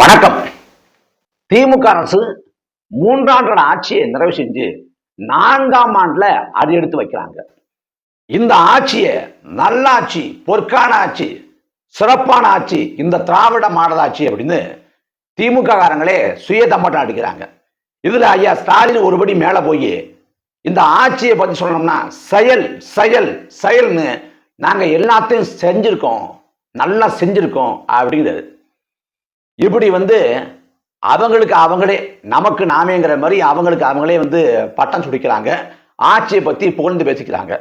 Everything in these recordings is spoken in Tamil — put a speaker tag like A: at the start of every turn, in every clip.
A: வணக்கம். திமுக அரசு மூன்றாண்டு ஆட்சியை நிறைவு செஞ்சு நான்காம் ஆண்டுல அடி எடுத்து வைக்கிறாங்க. இந்த ஆட்சியை நல்லாட்சி பொற்கான ஆட்சி சிறப்பான ஆட்சி இந்த திராவிட மாடல் ஆட்சி அப்படின்னு திமுக காரங்களே சுய தம்பட்டம் அடிக்கிறாங்க. இதுல ஐயா ஸ்டாலின் ஒருபடி மேல போய் இந்த ஆட்சியை பத்தி சொல்லணும்னா செயல் செயல் செயல்னு நாங்க எல்லாத்தையும் செஞ்சிருக்கோம் நல்லா செஞ்சிருக்கோம் அப்படிங்கிறது இப்படி வந்து அவங்களுக்கு அவங்களே நமக்கு நாமேங்கிற மாதிரி அவங்களுக்கு அவங்களே வந்து பட்டம் சுடிக்கிறாங்க. ஆட்சியை பற்றி புகழ்ந்து பேசிக்கிறாங்க.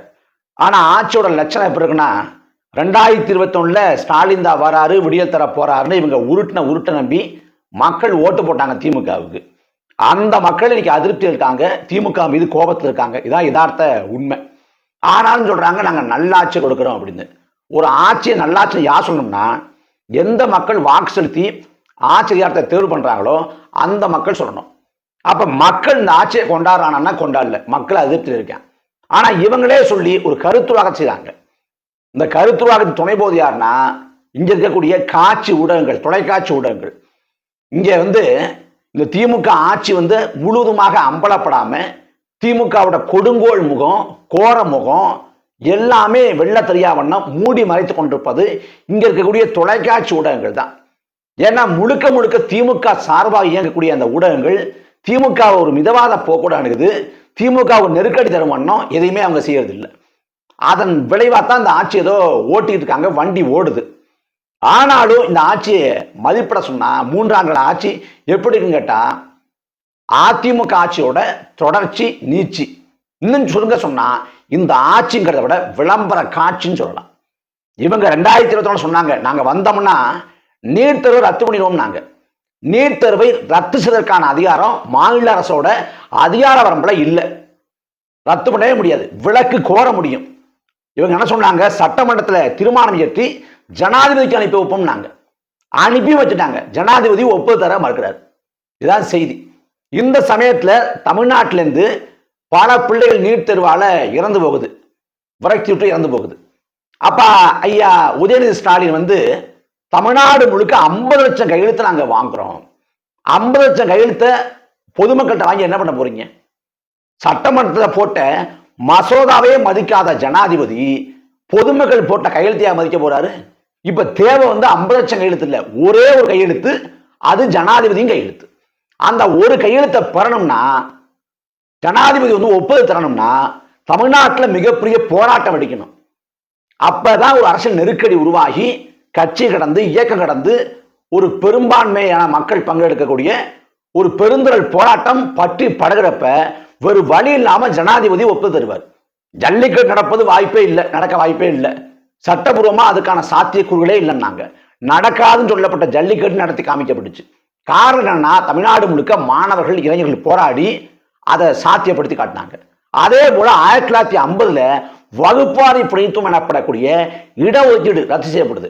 A: ஆனால் ஆட்சியோட லட்சணம் எப்படி இருக்குன்னா ரெண்டாயிரத்தி இருபத்தொன்னுல ஸ்டாலின் தான் வராரு விடியல் தர போறாருன்னு இவங்க உருட்டின உருட்டை நம்பி மக்கள் ஓட்டு போட்டாங்க திமுகவுக்கு. அந்த மக்கள் இன்னைக்கு அதிருப்தி இருக்காங்க. திமுக மீது கோபத்தில் இருக்காங்க. இதான் யதார்த்த உண்மை. ஆனாலும் சொல்றாங்க நாங்கள் நல்லாட்சி கொடுக்குறோம் அப்படின்னு. ஒரு ஆட்சியை நல்லாட்சி யார் சொல்லணும்னா எந்த மக்கள் வாக்கு செலுத்தி ஆச்சரியார்த்தை தேர்வு பண்ணுறாங்களோ அந்த மக்கள் சொல்லணும். அப்போ மக்கள் இந்த ஆட்சியை கொண்டாடுறானா கொண்டாடல. மக்கள் அதிருப்தியில் இருக்கேன் ஆனால் இவங்களே சொல்லி ஒரு கருத்துருவாக செய்கிறாங்க இந்த கருத்துருவாகத்துக்கு துணை போது யாருன்னா இங்கே இருக்கக்கூடிய காட்சி ஊடகங்கள் தொலைக்காட்சி ஊடகங்கள். இங்கே வந்து இந்த திமுக ஆட்சி வந்து முழுவதுமாக அம்பலப்படாமல் திமுகவோட கொடுங்கோல் முகம் கோர முகம் எல்லாமே வெள்ள தெரியா வண்ணம் மூடி மறைத்து கொண்டிருப்பது இங்கே இருக்கக்கூடிய தொலைக்காட்சி ஊடகங்கள் தான். ஏன்னா முழுக்க முழுக்க திமுக சார்பாக இயங்கக்கூடிய அந்த ஊடகங்கள் திமுக ஒரு மிதவாத போக்கூட அணுகுது. திமுக ஒரு நெருக்கடி தரும் வண்ணம் எதையுமே அவங்க செய்யறது இல்லை அதன் விளைவாக தான் இந்த ஆட்சி ஏதோ ஓட்டிட்டு இருக்காங்க வண்டி ஓடுது. ஆனாலும் இந்த ஆட்சியை மதிப்பிட சொன்னா மூன்றாண்டு ஆட்சி எப்படி இருக்குன்னு கேட்டா அதிமுக ஆட்சியோட தொடர்ச்சி நீச்சி. இன்னும் சுருங்க சொன்னா இந்த ஆட்சிங்கிறத விட விளம்பர காட்சின்னு சொல்லலாம். இவங்க ரெண்டாயிரத்தி இருபத்தி சொன்னாங்க நாங்க வந்தோம்னா நீட் தேர்வை ரத்து பண்ணிடுவோம் நாங்கள் நீட் தேர்வை ரத்து செய்வதற்கான அதிகாரம் மாநில அரசோட அதிகார வரம்புல இல்லை. ரத்து பண்ணவே முடியாது. விலக்கு கோர முடியும். இவங்க என்ன சொன்னாங்க? சட்டமன்றத்தில் தீர்மானம் இயற்றி ஜனாதிபதிக்கு அனுப்பி வைப்போம்னாங்க அனுப்பி வச்சுட்டாங்க. ஜனாதிபதி ஒப்பு தர மறுக்கிறார். இதுதான் செய்தி. இந்த சமயத்தில் தமிழ்நாட்டிலேருந்து பல பிள்ளைகள் நீட் தேர்வால் இறந்து போகுது. விரக்தி விட்டு இறந்து போகுது. அப்பா ஐயா உதயநிதி ஸ்டாலின் வந்து தமிழ்நாடு முழுக்க ஐம்பது லட்சம் கையெழுத்தை நாங்க வாங்குறோம். ஐம்பது லட்சம் கையெழுத்தை பொதுமக்கள்கிட்ட வாங்கி என்ன பண்ண போறீங்க? சட்டமன்றத்தில் போட்ட மசோதாவே மதிக்காத ஜனாதிபதி பொதுமக்கள் போட்ட கையெழுத்தையா மதிக்க போறாரு? இப்ப தேவை வந்து ஐம்பது லட்சம் கையெழுத்து இல்ல. ஒரே ஒரு கையெழுத்து அது ஜனாதிபதியும் கையெழுத்து. அந்த ஒரு கையெழுத்தை பெறணும்னா ஜனாதிபதி வந்து ஒப்புதல் தரணும்னா தமிழ்நாட்டில் மிகப்பெரிய போராட்டம் அடிக்கணும். அப்பதான் ஒரு அரசியல் நெருக்கடி உருவாகி கட்சி கடந்து இயக்கம் கடந்து ஒரு பெரும்பான்மையான மக்கள் பங்கெடுக்கக்கூடிய ஒரு பெருந்திரள் போராட்டம் பற்றி படுகிறப்ப வேறு வழி இல்லாம ஜனாதிபதி ஒப்பு தருவார். ஜல்லிக்கட்டு நடப்பது வாய்ப்பே இல்லை நடக்க வாய்ப்பே இல்லை. சட்டபூர்வமா அதுக்கான சாத்தியக்கூறுகளே இல்லைன்னாங்க. நடக்காதுன்னு சொல்லப்பட்ட ஜல்லிக்கட்டு நடத்தி காமிக்கப்பட்டுச்சு. காரணம் என்னன்னா தமிழ்நாடு முழுக்க மாணவர்கள் இளைஞர்கள் போராடி அதை சாத்தியப்படுத்தி காட்டினாங்க. அதே போல ஆயிரத்தி தொள்ளாயிரத்தி ஐம்பதுல வகுப்பாரி பிரதித்துவம் எனப்படக்கூடிய இடஒதுக்கீடு ரத்து செய்யப்படுது.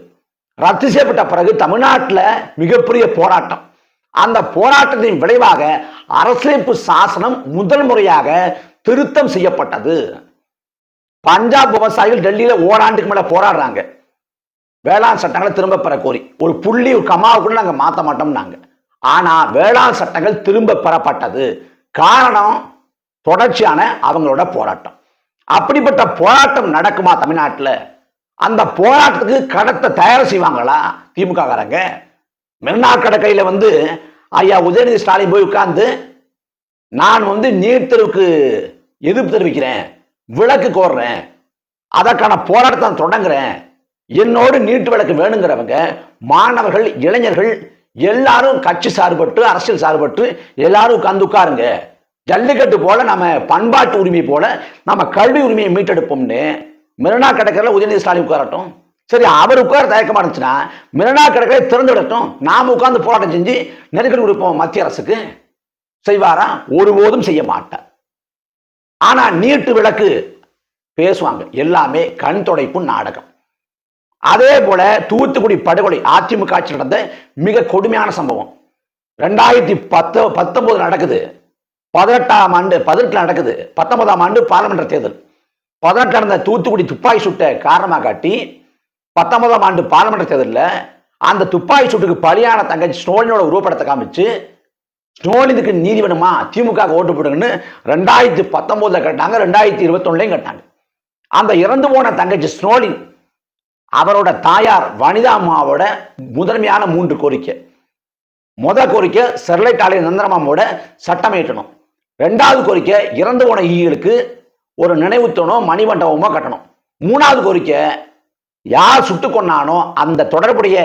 A: ரத்து செய்யப்பட்ட பிறகு தமிழ்நாட்டில் மிகப்பெரிய போராட்டம். அந்த போராட்டத்தின் விளைவாக அரசியலமைப்பு சாசனம் முதல் முறையாக திருத்தம் செய்யப்பட்டது. பஞ்சாப் விவசாயிகள் டெல்லியில் ஓராண்டுக்கு மேலே போராடுறாங்க. வேளாண் சட்டங்களை திரும்ப பெற கோரி. ஒரு புள்ளி ஒரு கமாவை கூட மாற்ற மாட்டோம்னாங்க. ஆனால் வேளாண் சட்டங்கள் திரும்ப பெறப்பட்டது. காரணம் தொடர்ச்சியான அவங்களோட போராட்டம். அப்படிப்பட்ட போராட்டம் நடக்குமா தமிழ்நாட்டில்? அந்த போராட்டத்துக்கு கடத்தை தயார் செய்வாங்களா? திமுக காரங்க மெரினா வந்து ஐயா உதயநிதி ஸ்டாலின் போய் உட்கார்ந்து நான் வந்து நீட் தெருவுக்கு எதிர்ப்பு தெரிவிக்கிறேன் விளக்கு கோர்றேன் அதற்கான போராட்டத்தை தொடங்குறேன் என்னோடு நீட்டு விளக்கு வேணுங்கிறவங்க மாணவர்கள் இளைஞர்கள் எல்லாரும் கட்சி சார்பட்டு அரசியல் சார்பட்டு எல்லாரும் உட்கார்ந்து உட்காருங்க. ஜல்லிக்கட்டு போல நம்ம பண்பாட்டு உரிமை போல நம்ம கல்வி உரிமையை மீட்டெடுப்போம்னு மெரினா கடற்கரையில் உதயநிதி ஸ்டாலின் உட்காரட்டும். சரி அவர் உட்கார தயக்கமாக இருந்துச்சுன்னா மெரினா கடற்கரை திறந்து விடட்டும் நாம உட்கார்ந்து போராட்டம் செஞ்சு நெருக்கடி கொடுப்போம் மத்திய அரசுக்கு. செய்வாரா? ஒருபோதும் செய்ய மாட்டார். ஆனால் நீட்டு விளக்கு பேசுவாங்க. எல்லாமே கண் தொடைப்பு நாடகம். அதே போல தூத்துக்குடி படுகொலை அதிமுக ஆட்சி நடந்த மிக கொடுமையான சம்பவம். ரெண்டாயிரத்தி பத்து பத்தொன்பது நடக்குது. பதினெட்டாம் ஆண்டு பதினெட்டில் நடக்குது. பத்தொன்பதாம் ஆண்டு பாராளுமன்ற தேர்தல். பதினெட்டு நடந்த தூத்துக்குடி துப்பாக்கி சுட்ட காரணமாக காட்டி பத்தொன்பதாம் ஆண்டு பாராளுமன்ற தேர்தலில் அந்த துப்பாக்கி சூட்டுக்கு பலியான தங்கச்சி ஸ்டோலினோட உருவப்படத்தை காமிச்சு ஸ்டோலினுக்கு நீதி வேணுமா? திமுக ஓட்டு போடுங்கன்னு ரெண்டாயிரத்தி பத்தொன்பதுல கட்டினாங்க ரெண்டாயிரத்தி இருபத்தொன்னுலையும் கட்டாங்க அந்த இறந்து போன தங்கச்சி ஸ்னோலின் அவரோட தாயார் வனிதா அம்மாவோட முதன்மையான மூன்று கோரிக்கை. முத கோரிக்கை ஸ்டெர்லைட் ஆலை நந்தனமாமோட சட்டம் ஏற்றணும் ரெண்டாவது கோரிக்கை இறந்து போன ஈகளுக்கு ஒரு நினைவுத்தூணோ மணிமண்டபமோ கட்டணும். மூணாவது கோரிக்கை யார் சுட்டு கொன்னானோ அந்த தொடர்புடைய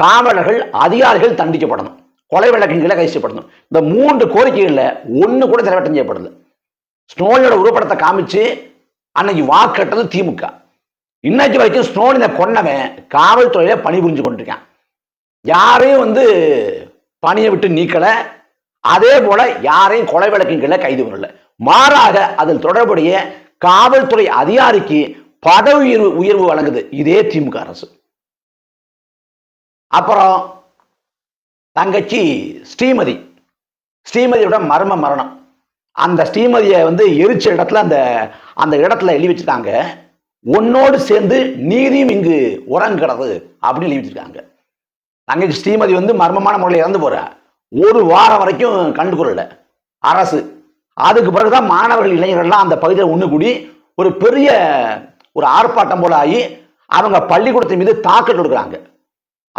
A: காவலர்கள் அதிகாரிகள் தண்டிக்கப்படணும். கொலை வழக்குகளை கைச்சப்படணும் இந்த மூன்று கோரிக்கைகளில் ஒன்று கூட நிறைவேற்றம் செய்யப்படல. ஸ்னோலினோட உருவப்படத்தை காமிச்சு அன்னைக்கு வாக்கட்டது திமுக. இன்னைக்கு வரைக்கும் ஸ்னோலினை கொன்னவன் காவல்துறையில பணிபுரிஞ்சு கொண்டிருக்கான். யாரையும் வந்து பணியை விட்டு நீக்கலை. அதே போல யாரையும் கொலை வழக்குகளை கைது பண்ணல. மாறாக அதில் தொடர்புடைய காவல்துறை அதிகாரிக்கு பதவி உயர்வு உயர்வு வழங்குது. இதே திமுக அரசு. அப்புறம் தங்கச்சி ஸ்ரீமதி. ஸ்ரீமதியோட மர்ம மரணம். அந்த ஸ்ரீமதியை வந்து எரிச்ச இடத்துல அந்த அந்த இடத்துல எழுதி வச்சுட்டாங்க. உன்னோடு சேர்ந்து நீதியும் இங்கு உறங்குறது அப்படின்னு எழுதி வச்சிருக்காங்க. தங்கச்சி ஸ்ரீமதி வந்து மர்மமான முறையில் இறந்து போற. ஒரு வாரம் வரைக்கும் கண்டுகொள்ளல. அரசு. அதுக்கு பிறகுதான் மாணவர்கள் இளைஞர்கள்லாம் அந்த பகுதியில் ஒன்று கூடி ஒரு பெரிய ஒரு ஆர்ப்பாட்டம் போல ஆகி அவங்க பள்ளிக்கூடத்தின் மீது தாக்கல் கொடுக்குறாங்க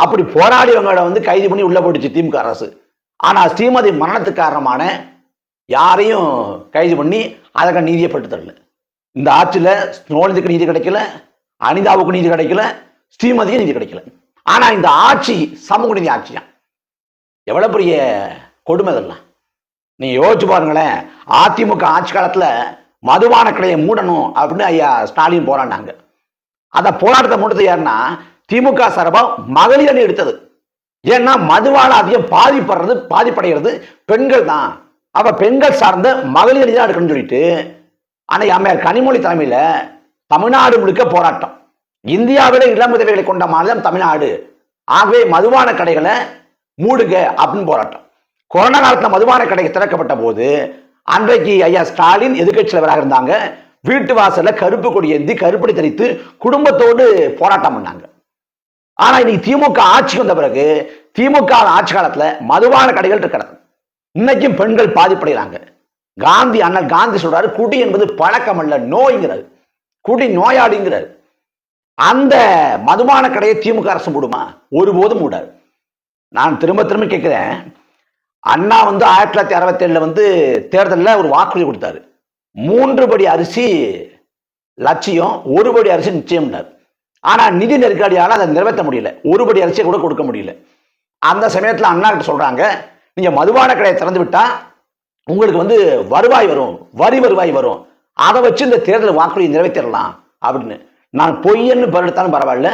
A: அப்படி போராடியவங்களை வந்து கைது பண்ணி உள்ள போட்டுச்சு திமுக அரசு. ஆனால் ஸ்ரீமதி மரணத்துக்கு காரணமான யாரையும் கைது பண்ணி அதற்கு நீதியை பெற்று தரல. இந்த ஆட்சியில் ஸ்னோலிதுக்கு நீதி கிடைக்கல அனிதாவுக்கு நீதி கிடைக்கல ஸ்ரீமதிக்கு நீதி கிடைக்கல. ஆனால் இந்த ஆட்சி சமூக நீதி ஆட்சியா எவ்வளோ பெரிய கொடுமை இதெல்லாம். நீ யோசிச்சு பாருங்களேன். அதிமுக ஆட்சி காலத்துல மதுபான கடையை மூடணும் அப்படின்னு ஐயா ஸ்டாலின் போராடினாங்க. அந்த போராட்டத்தை மூடுறது யாருன்னா திமுக சார்பாக மகளிர் அணி எடுத்தது. ஏன்னா மதுவால் அதிகம் பாதிப்படுறது பாதிப்படைகிறது பெண்கள் தான். அப்ப பெண்கள் சார்ந்த மகளிர் அணி தான் எடுக்கணும்னு சொல்லிட்டு அன்னைக்கு அம்மையார் கனிமொழி தலைமையில தமிழ்நாடு முழுக்க போராட்டம். இந்தியாவிட இளம் உதவிகளை கொண்ட மாநிலம் தமிழ்நாடு. ஆகவே மதுபான கடைகளை மூடுங்க அப்படின்னு போராட்டம். கொரோனா காலத்துல மதுபான கடை திறக்கப்பட்ட போது அன்றைக்கு ஐயா ஸ்டாலின் எதிர்கட்சி தலைவராக இருந்தாங்க. வீட்டு வாசல்ல கருப்பு கொடி ஏந்தி கருப்படி தரித்து குடும்பத்தோடு போராட்டம் பண்ணாங்க. ஆனா இன்னைக்கு திமுக ஆட்சி வந்த பிறகு திமுக ஆட்சி காலத்துல மதுபான கடைகள் இருக்கிறது இன்னைக்கும் பெண்கள் பாதிப்படைகிறாங்க. காந்தி அண்ணன் காந்தி சொல்றாரு குடி என்பது பழக்கம் அல்ல நோய்ங்கிறாரு. குடி நோயாளிங்கிறாரு. அந்த மதுபான கடையை திமுக அரசு மூடுமா? ஒருபோதும் மூடாது. நான் திரும்ப திரும்ப கேட்கிறேன் அண்ணா வந்து ஆயிரத்தி தொள்ளாயிரத்தி அறுபத்தி ஏழுல வந்து தேர்தலில் ஒரு வாக்குறுதி கொடுத்தாரு. மூன்று படி அரிசி லட்சியம் ஒரு படி அரிசி நிச்சயம்னார். ஆனால் நிதி நெருக்கடியால் அதை நிறைவேற்ற முடியல. ஒரு படி அரிசியை கூட கொடுக்க முடியல. அந்த சமயத்தில் அண்ணா கிட்ட சொல்கிறாங்க நீங்கள் மதுபான கடையை திறந்து விட்டால் உங்களுக்கு வந்து வருவாய் வரும் வரி வருவாய் வரும். அதை வச்சு இந்த தேர்தல் வாக்குறுதி நிறைவேற்றிடலாம் அப்படின்னு. நான் பொய்யன்னு பரடுத்தாலும் பரவாயில்ல.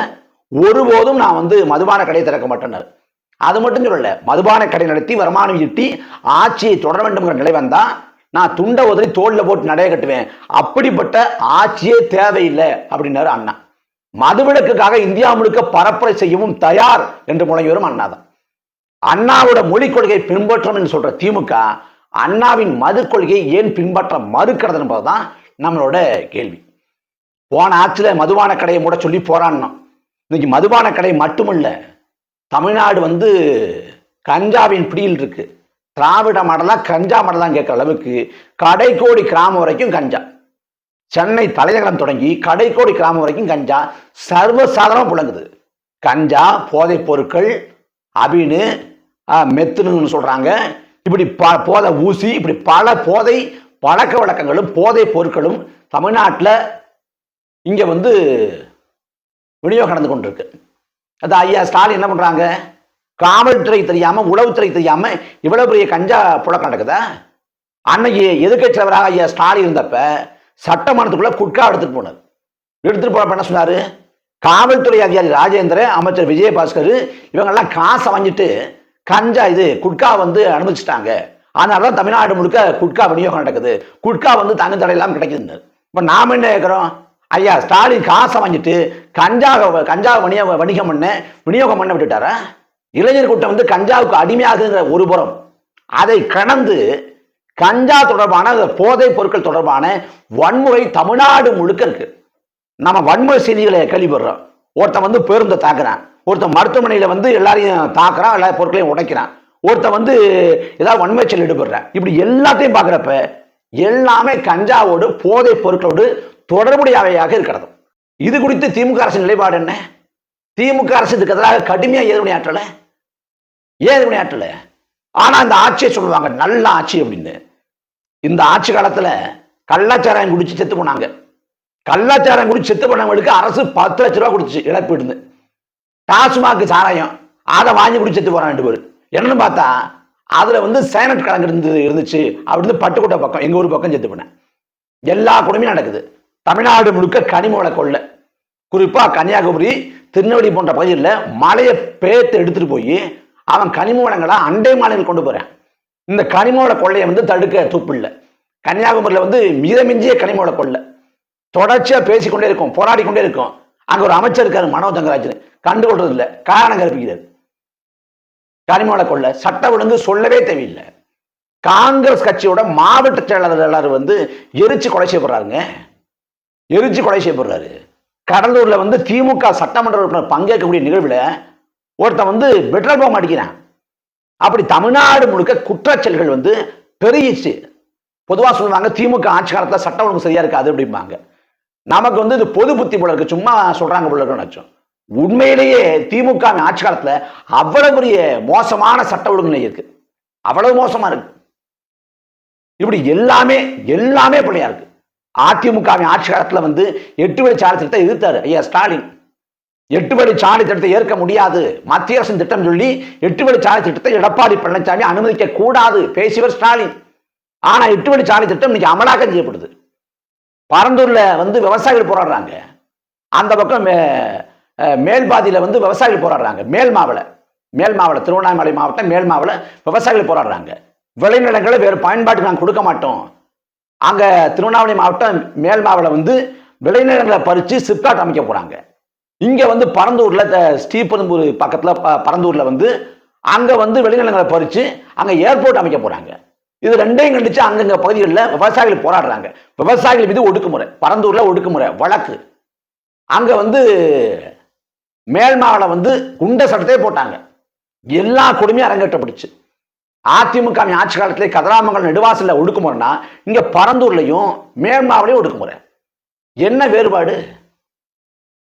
A: ஒருபோதும் நான் வந்து மதுபான கடையை திறக்க மாட்டேன்னாரு. அது மட்டும் சொல்லல மதுபான கடை நடத்தி வருமானம் ஈட்டி ஆட்சியை தொடர வேண்டும்ங்கிற நிலை வந்தா நான் துண்டை உதறி தோல்ல போட்டு நடைய கட்டுவேன். அப்படிப்பட்ட ஆட்சியே தேவையில்லை அப்படின்னாரு அண்ணா. மதுவிலக்குக்காக இந்தியா முழுக்க பரப்புரை செய்யவும் தயார் என்று முழங்கிவரும் அண்ணா தான் அண்ணாவோட மொழிக் கொள்கையை பின்பற்றும் என்று சொல்ற திமுக அண்ணாவின் மது கொள்கையை ஏன் பின்பற்ற மறுக்கிறது என்பதுதான் நம்மளோட கேள்வி. போன ஆட்சியில மதுபான கடையை மூட சொல்லி போராடினோம் இன்னைக்கு மதுபான கடை மட்டுமில்லை தமிழ்நாடு வந்து கஞ்சாவின் பிடியில் இருக்கு. திராவிட மாடலாம் கஞ்சா மாடலாம் கேட்குற அளவுக்கு கடைக்கோடி கிராமம் வரைக்கும் கஞ்சா. சென்னை தலைநகரம் தொடங்கி கடைக்கோடி கிராமம் வரைக்கும் கஞ்சா சர்வசாதாரணமாக புழங்குது. கஞ்சா போதைப் பொருட்கள் அபின்னு மெத்துனுன்னு சொல்கிறாங்க இப்படி ப போதை ஊசி இப்படி பல போதை பழக்க வழக்கங்களும் போதை பொருட்களும் தமிழ்நாட்டில் இங்கே வந்து விநியோகம் நடந்து கொண்டிருக்கு. அது ஐயா ஸ்டாலின் என்ன பண்றாங்க? காவல்துறை தெரியாம உளவுத்துறை தெரியாம இவ்வளவு பெரிய கஞ்சா புழக்கம் நடக்குதா? அன்னைக்கு எதிர்கட்சியவராக தலைவராக ஐயா ஸ்டாலின் இருந்தப்ப சட்டமன்றத்துக்குள்ள குட்கா எடுத்துட்டு போனார். எடுத்துட்டு போனப்ப என்ன சொன்னாரு? காவல்துறை அதிகாரி ராஜேந்திரன் அமைச்சர் விஜயபாஸ்கர் இவங்கெல்லாம் காசை வாங்கிட்டு கஞ்சா இது குட்கா வந்து அனுமதிச்சிட்டாங்க அதனால தான் தமிழ்நாடு முழுக்க குட்கா விநியோகம் நடக்குது. குட்கா வந்து தங்கு தடையெல்லாம் கிடைக்குதுன்னு. இப்போ நாம என்ன கேட்குறோம்? ஐயா ஸ்டாலின் காசை வாங்கிட்டு கஞ்சாக கஞ்சா வணிக வணிகம் பண்ண விநியோகம் பண்ண விட்டுட்டாரா? இளைஞர் கூட்டம் வந்து கஞ்சாவுக்கு அடிமையாகுங்கிற ஒரு புறம். அதை கடந்து கஞ்சா தொடர்பான போதைப் பொருட்கள் தொடர்பான வன்முறை தமிழ்நாடு முழுக்க இருக்கு. நம்ம வன்முறை செய்திகளை கேள்விப்படுறோம். ஒருத்தன் வந்து பேருந்தை தாக்குறான். ஒருத்தன் மருத்துவமனையில் வந்து எல்லாரையும் தாக்குறான் எல்லா பொருட்களையும் உடைக்கிறான். ஒருத்தன் வந்து ஏதாவது வன்மைச்சல் ஈடுபடுறான். இப்படி எல்லாத்தையும் பார்க்குறப்ப எல்லாமே கஞ்சாவோடு போதை பொருட்களோடு தொடர்புடையவையாக இருக்கிறது. இது குறித்து திமுக அரசின் நிலைப்பாடு என்ன? திமுக அரசு இதுக்கு எதிராக கடுமையா எதிர்வினையாற்றல ஏன் எதிர்வினையாற்றல ஆனால் இந்த ஆட்சியை சொல்லுவாங்க நல்ல ஆட்சி அப்படின்னு. இந்த ஆட்சி காலத்தில் கள்ளாச்சாரம் குடிச்சு செத்து போனாங்க. கள்ளாச்சாரம் குடிச்சு செத்து போனவங்களுக்கு அரசு பத்து லட்ச ரூபா கொடுத்துச்சு இழப்பீடுன்னு. டாஸ்மாக் சாராயம் அதை வாங்கி குடிச்சு செத்து போறான் ரெண்டு பேர். என்னன்னு பார்த்தா அதுல வந்து சைனட் கலங்கு இருந்து இருந்துச்சு. அப்படின்னு பட்டுக்கோட்டை பக்கம் எங்க ஊர் பக்கம் செத்து போனேன். எல்லா குடும்பமும் நடக்குது. தமிழ்நாடு முழுக்க கனிம வள கொள்ளை. குறிப்பா கன்னியாகுமரி திருநெல்வேலி போன்ற பகுதியில் மலையை பேத்து எடுத்துட்டு போய் அவன் கனிம வளங்களை அண்டை மாநிலம் கொண்டு போறான். இந்த கனிம வள கொள்ளையை வந்து தடுக்க தூப்பு இல்லை. கன்னியாகுமரியில் வந்து மிதமிஞ்சிய கனிம வள கொள்ளை. தொடர்ச்சியா பேசிக்கொண்டே இருக்கும் போராடி கொண்டே இருக்கும். அங்க ஒரு அமைச்சர் இருக்காரு மனோ தங்கராஜன். கண்டுகொள்றது இல்லை காரணம் கற்பிக்கிறார் கனிம வள கொள்ளை சட்ட ஒழுங்கு சொல்லவே தேவையில்லை. காங்கிரஸ் கட்சியோட மாவட்ட செயலாளர் எல்லாரும் வந்து எரிச்சு கொலை செய்யப்படுறாருங்க. எரிச்சு கொலை செய்யப்படுறாரு. கடலூர்ல வந்து திமுக சட்டமன்ற உறுப்பினர் பங்கேற்கக்கூடிய நிகழ்வுல ஒருத்தன் வந்து பெட்ரோல் பம்ப் அடிக்கிறான். அப்படி தமிழ்நாடு முழுக்க குற்றச்செயல்கள் வந்து பெருகிச்சு பொதுவா சொல்லுவாங்க திமுக ஆட்சி காலத்துல சட்டம் ஒழுங்கு சரியா இருக்காது அப்படிம்பாங்க. நமக்கு வந்து இது பொது புத்தி போல இருக்கு. சும்மா சொல்றாங்க போல இருக்குன்னு நினைச்சோம். உண்மையிலேயே திமுக ஆட்சி காலத்தில் அவ்வளவு பெரிய மோசமான சட்ட ஒழுங்குநிலை இருக்கு. அவ்வளவு மோசமா இருக்கு. இப்படி எல்லாமே எல்லாமே பிள்ளையா இருக்கு. அதிமுகவின் ஆட்சி காலத்தில் வந்து எட்டு வழி சாலை திட்டத்தை எதிர்த்தாரு. ஐயா ஸ்டாலின். எட்டு வழி சாலை திட்டத்தை ஏற்க முடியாது. மத்திய அரசின் திட்டம் சொல்லி எட்டு வழி சாலை திட்டத்தை எடப்பாடி பழனிசாமி அனுமதிக்க கூடாது பேசியவர் ஸ்டாலின். ஆனா எட்டு வழி சாலை திட்டம் இன்னைக்கு அமலாக்கம் செய்யப்படுது. பரந்தூர்ல வந்து விவசாயிகள் போராடுறாங்க. அந்த பக்கம் மே- மேல்பாதியில வந்து விவசாயிகள் போராடுறாங்க. மேல் மாவள மேல் மாவள திருவண்ணாமலை மாவட்டம் மேல் மாவள விவசாயிகள் போராடுறாங்க. விளைநிலங்களை வேறு பயன்பாட்டுக்கு நாங்கள் கொடுக்க மாட்டோம். அங்க திருவண்ணாமலை மாவட்டம் மேல்மாவில் வந்து விளைநிலங்களை பறித்து சிப்காட் அமைக்க போறாங்க. இங்க வந்து பரந்தூர்ல ஸ்ரீபெரும்பூர் பக்கத்துல ப- பரந்தூர்ல வந்து அங்க வந்து விளைநிலங்களை பறித்து அங்க ஏர்போர்ட் அமைக்க போறாங்க. இது ரெண்டையும் கண்டிச்சு அங்கங்க பகுதிகளில் விவசாயிகள் போராடுறாங்க. விவசாயிகள் மீது ஒடுக்குமுறை பரந்தூர்ல ஒடுக்குமுறை வழக்கு. அங்க வந்து மேல் மாவட்டம் வந்து குண்ட சட்டத்தை போட்டாங்க. எல்லா கொடுமையும் அரங்கேற்றப்பட்டுச்சு. அதிமுக வின் ஆட்சி காலத்திலே கதிராமங்கல் நெடுவாசல்ல ஒடுக்குமுறைனா இங்க பரந்தூர்லயும் மேல்மாவிலையும் ஒடுக்குமுறை என்ன வேறுபாடு?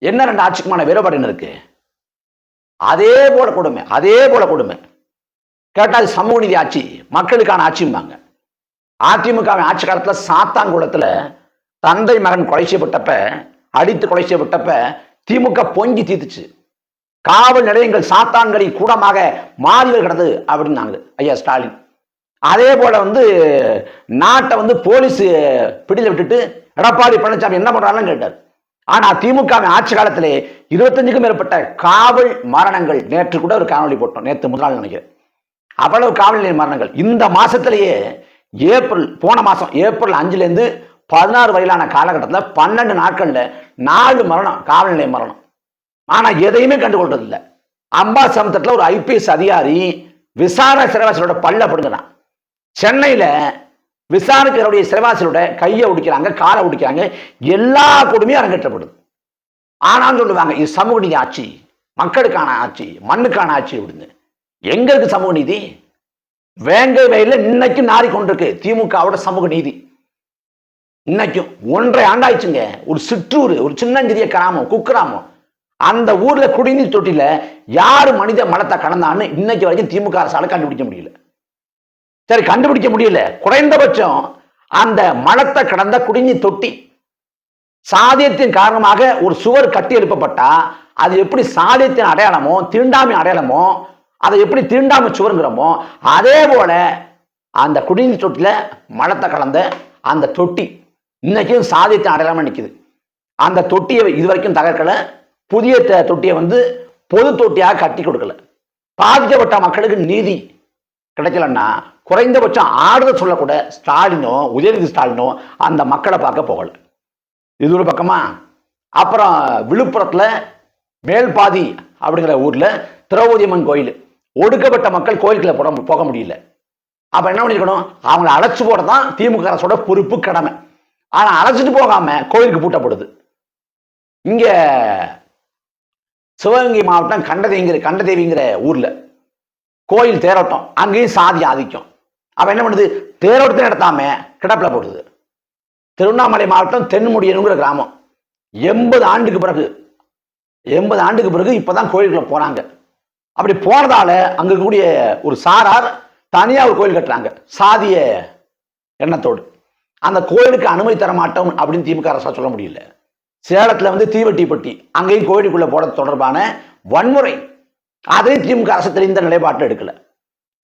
A: என்ன ரெண்டு ஆட்சிக்குமான வேறுபாடு என்ன இருக்கு? அதே போல கொடுமை அதே போல கொடுமை. கேட்டா அது சமூக நீதி ஆட்சி மக்களுக்கான ஆட்சிம்பாங்க. அதிமுகவின் ஆட்சி காலத்துல சாத்தான்குளத்துல தந்தை மகன் கொலை செய்யப்பட்டப்ப அடித்து கொலை செய்யப்பட்டப்ப திமுக பொங்கி தீத்துச்சு. காவல் நிலையங்கள் சாத்தான்களின் கூடமாக மாறி வருகிறது அப்படின்னாங்க. ஐயா ஸ்டாலின். அதே போல வந்து நாட்டை வந்து போலீஸ் பிடியில் விட்டுட்டு எடப்பாடி பழனிசாமி என்ன பண்றாங்கன்னு கேட்டார். ஆனா திமுக ஆட்சி காலத்திலே இருபத்தஞ்சுக்கும் மேற்பட்ட காவல் மரணங்கள் நேற்று கூட ஒரு காணொலி போட்டோம். நேற்று முதல் நாள் நினைக்கிறேன். அவ்வளவு காவல் நிலைய மரணங்கள். இந்த மாசத்திலேயே ஏப்ரல் போன மாசம் ஏப்ரல் அஞ்சுலேருந்து பதினாறு வரையிலான காலகட்டத்தில் பன்னெண்டு நாட்களில் நாலு மரணம் காவல் நிலைய மரணம். ஆனா எதையுமே கண்டுகொள்றது இல்ல அம்பா சமுத்திரத்துல ஒரு ஐபிஎஸ் அதிகாரி விசாரணை சிறைவாசியோட பல்ல பிடுங்கினான் சென்னையில விசாரணைக்கிறவுடைய சிறைவாசியோட கையை ஒடிக்கிறாங்க காலை ஒடிக்கிறாங்க எல்லா கொடுமையும் அரங்கேற்றப்படுது. ஆனாலும் சொல்லுவாங்க இது சமூக நீதி ஆட்சி மக்களுக்கான ஆட்சி மண்ணுக்கான ஆட்சி அப்படின்னு. எங்க இருக்கு சமூக நீதி? வேங்கை வயல இன்னைக்கும் நாரி கொண்டிருக்கு திமுகவோட சமூக நீதி. இன்னைக்கும் ஒன்றை ஆண்டாயிடுச்சுங்க. ஒரு சிற்றூர் ஒரு சின்னஞ்சிறிய கிராமம் குக்கிராமம். அந்த ஊர்ல குடிநீர் தொட்டில யார் மனித மலத்தை கடந்தான்னு இன்னைக்கு வரைக்கும் திமுக அரசால கண்டுபிடிக்க முடியல. சரி கண்டுபிடிக்க முடியல. குறைந்தபட்சம் அந்த மலத்தை கடந்த குடிநீர் தொட்டி சாதியத்தின் காரணமாக ஒரு சுவர் கட்டி எழுப்பப்பட்டா அது எப்படி சாதியத்தின் அடையாளமோ தீண்டாமை அடையாளமோ அதை எப்படி தீண்டாமை சுவருங்கிறோமோ அதே போல அந்த குடிநீர் தொட்டில மலத்தை கலந்த அந்த தொட்டி இன்னைக்கும் சாதியத்தின் அடையாளமா நிற்குது அந்த தொட்டியை இதுவரைக்கும் தகர்க்கலை. புதிய தொட்டியை வந்து பொது தொட்டியாக கட்டி கொடுக்கல. பாதிக்கப்பட்ட மக்களுக்கு நீதி கிடைக்கலன்னா குறைந்தபட்சம் ஆறுதல் சொல்லக்கூட ஸ்டாலினோ உதயநிதி ஸ்டாலினோ அந்த மக்களை பார்க்க போகல. இது ஒரு பக்கமா? அப்புறம் விழுப்புரத்தில் மேல்பாதி அப்படிங்கிற ஊரில் திரௌபதியம்மன் கோயில். ஒடுக்கப்பட்ட மக்கள் கோயிலுக்குள்ள போட போக முடியல. அப்போ என்ன பண்ணியிருக்கணும் அவங்களை அழைச்சி போட தான் திமுக அரசோட பொறுப்பு கடமை. ஆனால் அழைச்சிட்டு போகாமல் கோயிலுக்கு பூட்டப்படுது. இங்கே சிவகங்கை மாவட்டம் கண்டதேங்கிற கண்டதேவிங்கிற ஊரில். கோயில் தேரோட்டம் அங்கேயும் சாதி ஆதிக்கம். அவன் என்ன பண்ணுது? தேரோட்டத்தை நடத்தாம கிடப்பில் போடுது. திருவண்ணாமலை மாவட்டம் தென்முடியனுங்கிற கிராமம். எண்பது ஆண்டுக்கு பிறகு எண்பது ஆண்டுக்கு பிறகு இப்போதான் கோயிலுக்குள்ள போகிறாங்க அப்படி போனதால அங்க இருக்கக்கூடிய ஒரு சாரார் தனியா ஒரு கோயில் கட்டுறாங்க சாதிய எண்ணத்தோடு. அந்த கோயிலுக்கு அனுமதி தர மாட்டோம் அப்படின்னு திமுக அரசா சொல்ல முடியல. சேலத்தில் வந்து தீவட்டிப்பட்டி அங்கேயும் கோயிலுக்குள்ள போட தொடர்பான வன்முறை. அதையும் திமுக அரசு தெரிந்த நிலைப்பாட்டில் எடுக்கல.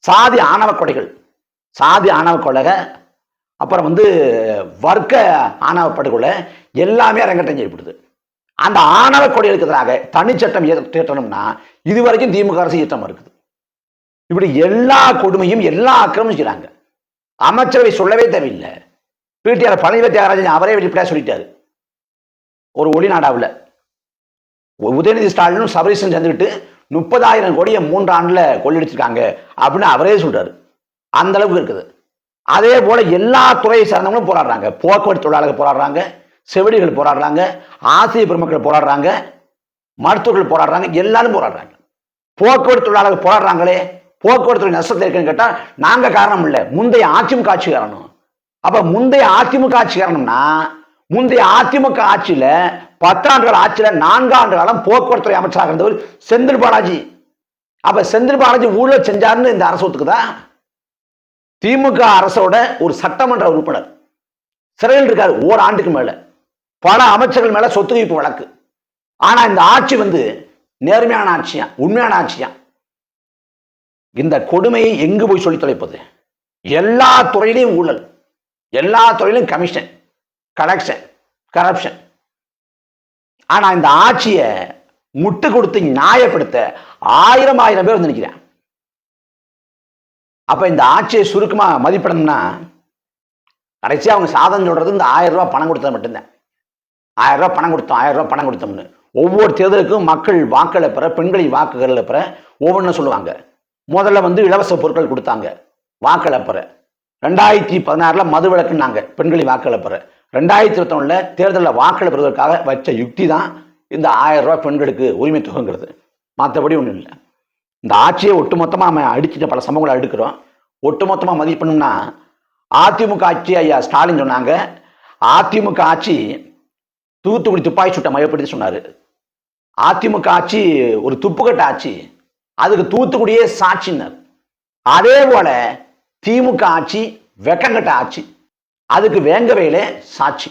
A: சாதி ஆணவ கொடைகள் சாதி ஆணவ கொலைக அப்புறம் வந்து வர்க்க ஆணவ படுகொலை. எல்லாமே அரங்கட்டம் செய்யப்படுது. அந்த ஆணவ கொடைகளுக்கு எதிராக தனிச்சட்டம் இயற்றணும்னா இது வரைக்கும் திமுக அரசு இயற்றம் இருக்குது. இப்படி எல்லா கொடுமையும் எல்லா ஆக்கிரமிச்சுக்கிறாங்க அமைச்சரவை சொல்லவே தேவையில்லை. பிடிஆர் பழனிவேல் தியாகராஜன் அவரே வெளிப்படையாக சொல்லிட்டாரு. ஒரு ஒளிநாடாவில் உதயநிதி ஸ்டாலினும் சபரீசன் சேர்ந்துக்கிட்டு முப்பதாயிரம் கோடியை மூன்று ஆண்டில் கொள்ளடிச்சிருக்காங்க அப்படின்னு அவரே சொல்கிறாரு அந்த அளவுக்கு இருக்குது. அதே போல் எல்லா துறையை சார்ந்தவங்களும் போராடுறாங்க. போக்குவரத்து தொழிலாளர்கள் போராடுறாங்க செவிலிகள் போராடுறாங்க ஆசிரியர் பெருமக்கள் போராடுறாங்க மருத்துவர்கள் போராடுறாங்க எல்லாரும் போராடுறாங்க. போக்குவரத்து தொழிலாளர்கள் போராடுறாங்களே போக்குவரத்து நஷ்டத்தை இருக்குன்னு கேட்டால் நாங்கள் காரணம் இல்லை. முந்தைய அதிமுக ஆட்சி காரணம். அப்போ முந்தைய அதிமுக ஆட்சி காரணம்னா முந்தைய அதிமுக ஆட்சியில பத்தாண்டுகள் ஆட்சியில நான்காண்டு காலம் போக்குவரத்து துறை அமைச்சராக இருந்தவர் செந்தில் பாலாஜி. அப்ப செந்தில் பாலாஜி ஊழல் செஞ்சாருன்னு இந்த அரசு ஒத்துக்குதா? திமுக அரசோட ஒரு சட்டமன்ற உறுப்பினர். சிறையில் இருக்காரு ஓராண்டுக்கு மேல. பல அமைச்சர்கள் மேல சொத்து குவிப்பு வழக்கு. ஆனா இந்த ஆட்சி வந்து நேர்மையான ஆட்சியா உண்மையான ஆட்சியா? இந்த கொடுமையை எங்கு போய் சொல்லி தொலைப்பது? எல்லா துறையிலையும் ஊழல். எல்லா துறையிலும் கமிஷன். கலெக்ஷன் கரப்ஷன் ஆனா இந்த ஆட்சியை முட்டு கொடுத்து நியாயப்படுத்த ஆயிரம் ஆயிரம் பேர் வந்து நிற்கிறேன் அப்ப இந்த ஆட்சியை சுருக்கமா மதிப்பிடணும்னா கடைசியாக அவங்க சாதனை சொல்றது இந்த ஆயிரம் ரூபாய் பணம் கொடுத்தது மட்டும்தான். ஆயிரம் ரூபாய் பணம் கொடுத்தோம் ஆயிரம் ரூபாய் பணம் கொடுத்தோம்னு. ஒவ்வொரு தேர்தலுக்கும் மக்கள் வாக்களை பெற பெண்களின் வாக்குகளை பெற ஒவ்வொன்றும் சொல்லுவாங்க. முதல்ல வந்து இலவச பொருட்கள் கொடுத்தாங்க. வாக்களை பெற. ரெண்டாயிரத்தி பதினாறில் மது விளக்குனாங்க பெண்களின் வாக்களை பெற. ரெண்டாயிரத்தி இருபத்தொன்னுல தேர்தலில் வாக்களிப்பதற்காக வச்ச யுக்தி தான் இந்த ஆயிரம் ரூபாய் பெண்களுக்கு உரிமை தொகைங்கிறது. மற்றபடி ஒன்றும் இல்லை. இந்த ஆட்சியை ஒட்டுமொத்தமாக நம்ம அடிச்சுட்டு பல சம்பவங்களை எடுக்கிறோம். ஒட்டுமொத்தமாக மதிப்பணும்னா அதிமுக ஆட்சி ஐயா ஸ்டாலின் சொன்னாங்க. அதிமுக ஆட்சி தூத்துக்குடி துப்பாக்கி சுட்ட மையப்படுத்தி சொன்னார். அதிமுக ஆட்சி ஒரு துப்புக்கட்ட ஆட்சி. அதுக்கு தூத்துக்குடியே சாட்சினர் அதே போல திமுக ஆட்சி வெக்கங்கட்ட ஆட்சி. அதுக்கு வேங்கவேலே சாட்சி.